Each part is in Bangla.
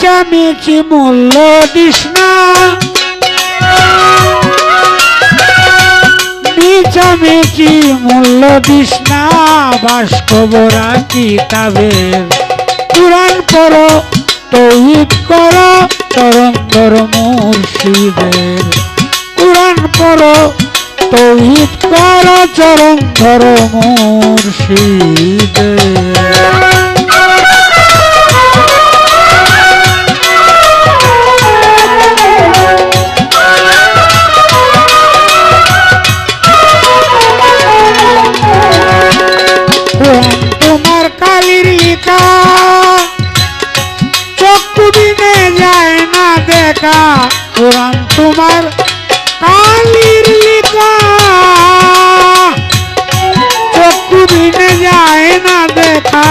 মিচামিচি মূল্য দিস মিচামিচি মূল্য দিস না বাস্তবরা কিতাবের। কোরআন পড়ো, তৌহিদ করো চরন্দর মুর্শিদের। কোরআন পড়ো, তৌহিদ করো চরন্দর মুর্শিদের। দেখা কোরআন তোমার কালির লিখা। চক্ষু দিনে যায় না দেখা,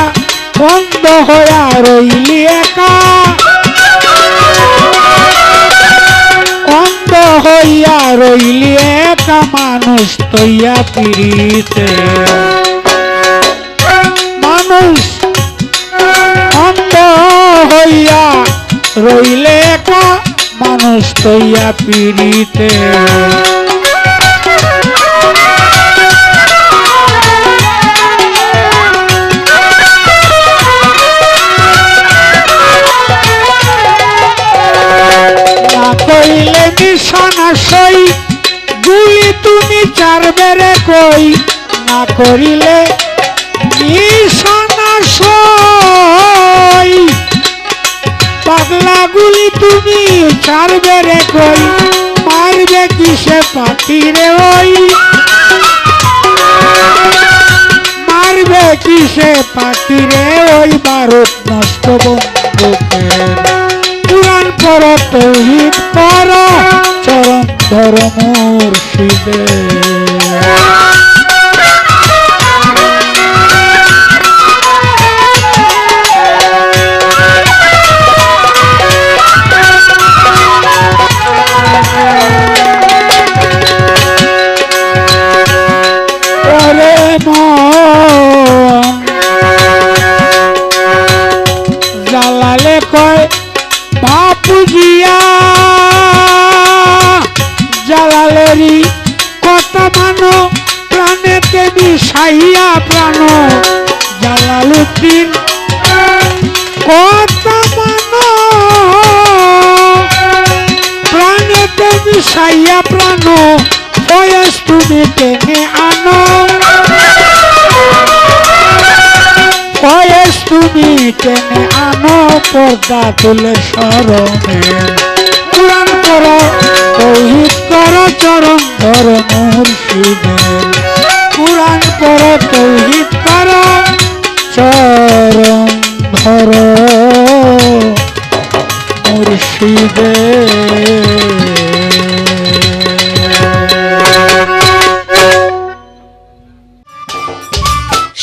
বন্ধ হইয়া রইলি একা। হইয়া রইলি একা, মানুষ তৈয়া পিড়িতে। মানুষ অন্ধ হইয়া রইলে একা। মানুষ তৈয়া পিড়িতে। কইলে নিশানা সই গুলি তুমি করিলে চার বেড়ে কই? মারবে কিসে পাখি রে ওই? মারবে কিসে পাখি রে ওই? বারুদ নষ্ট বন্দুকের পুরাণ পর তৌহিদ পর চরম ধর মুর্শিদের মন। জালালে কয় বাপুজিয়া জালালেরি কথা মানো প্রাণেতে মিশাইয়া প্রাণ জালালুদ্দিন কথা মানো প্রাণেতে মিশাইয়া প্রাণ বয়স তুমি টেনে বয়স টেনে আনো পর্দা তুলে সরমে পুরাণ করো তৌহিদ করো, চরম ধর মুর্শিদের পুরাণ করো তৌহিদ করো, চরম ধর মুর্শিদের